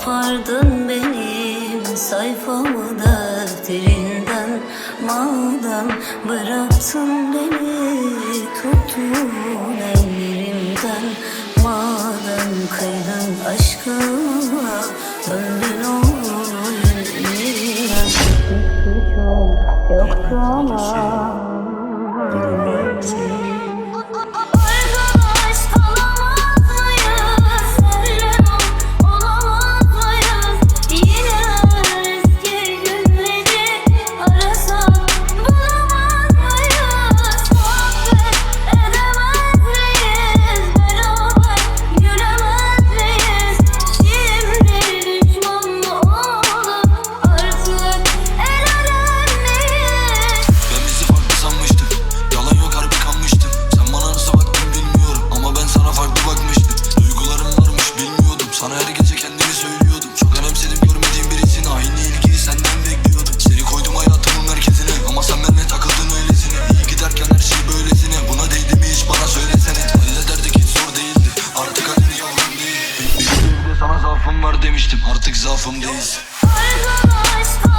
Çıkardın benim sayfamı defterinden Madem bıraktın beni tuttun ellerimden. Madem kıydın aşkıma döndün oyununa Suçum yoktu ama kendimi söylüyordum. Çok önemsedim görmediğim birisini Aynı ilgiyi senden bekliyordum. Seni koydum hayatımın merkezine. Ama sen benimle takıldın öylesine. İyi giderken her şey böylesine. Buna değdi mi hiç bana söylesene. Hallederdik hiç zor değildi. Artık halin yavrum değil Bir de sana zaafım var demiştim. Artık zaafım Arkadaş